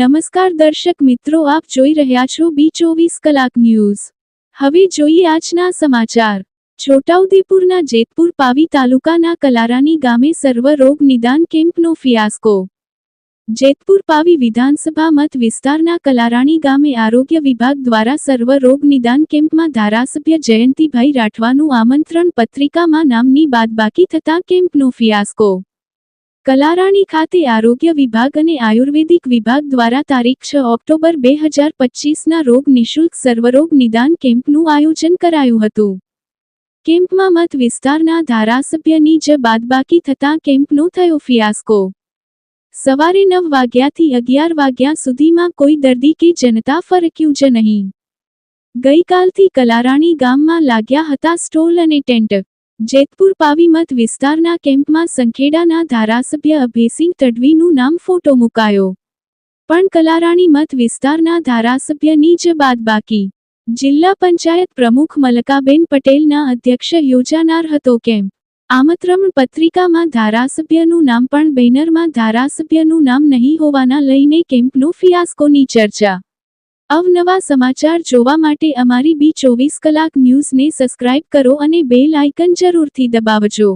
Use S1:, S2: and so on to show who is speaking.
S1: નમસ્કાર દર્શક મિત્રો, આપ જોઈ રહ્યા છો બી ચોવીસ કલાક ન્યૂઝ. હવે જોઈએ આજના સમાચાર. છોટાઉદેપુરના જેતપુર પાવી તાલુકાના કલારાની ગામે સર્વ રોગ નિદાન કેમ્પનો ફિયાસ્કો. જેતપુર પાવી વિધાનસભા મત વિસ્તારના કલારાણી ગામે આરોગ્ય વિભાગ દ્વારા સર્વ રોગ નિદાન કેમ્પમાં ધારાસભ્ય જયંતિભાઈ રાઠવાનું આમંત્રણ પત્રિકામાં નામની બાદબાકી થતાં કેમ્પનો ફિયાસ્કો. કલારાણી ખાતે આરોગ્ય વિભાગ અને આયુર્વેદિક વિભાગ દ્વારા તારીખ છ ઓક્ટોબર બે હજાર પચીસના રોગ નિઃશુલ્ક સર્વરોગ નિદાન કેમ્પનું આયોજન કરાયું હતું. કેમ્પમાં મત વિસ્તારના ધારાસભ્યની જ બાદબાકી થતાં કેમ્પનો થયો ફિયાસ્કો. સવારે નવ વાગ્યાથી અગિયાર વાગ્યા સુધીમાં કોઈ દર્દી કે જનતા ફરક્યું જ નહીં. ગઈકાલથી કલારાણી ગામમાં લાગ્યા હતા સ્ટોલ અને ટેન્ટ. જેતપુર પાવી મત વિસ્તારના કેમ્પમાં સંખેડાના ધારાસભ્ય અભયસિંહ તડવીનું નામ ફોટો મુકાયો. પણ કલારાણી મત વિસ્તારના ધારાસભ્યની જ બાદબાકી જિલ્લા પંચાયત પ્રમુખ મલકાબેન પટેલના અધ્યક્ષ યોજાનાર હતો કેમ્પ આમંત્રણ પત્રિકામાં ધારાસભ્યનું નામ પણ બેનરમાં ધારાસભ્યનું નામ નહીં હોવાના લઈને કેમ્પનો ફિયાસ્કોની ચર્ચા. અવનવા સમાચાર જોવા માટે અમારી બી ચોવીસ કલાક ન્યૂઝને સબસ્ક્રાઇબ કરો અને બેલ આઇકન જરૂરથી દબાવજો.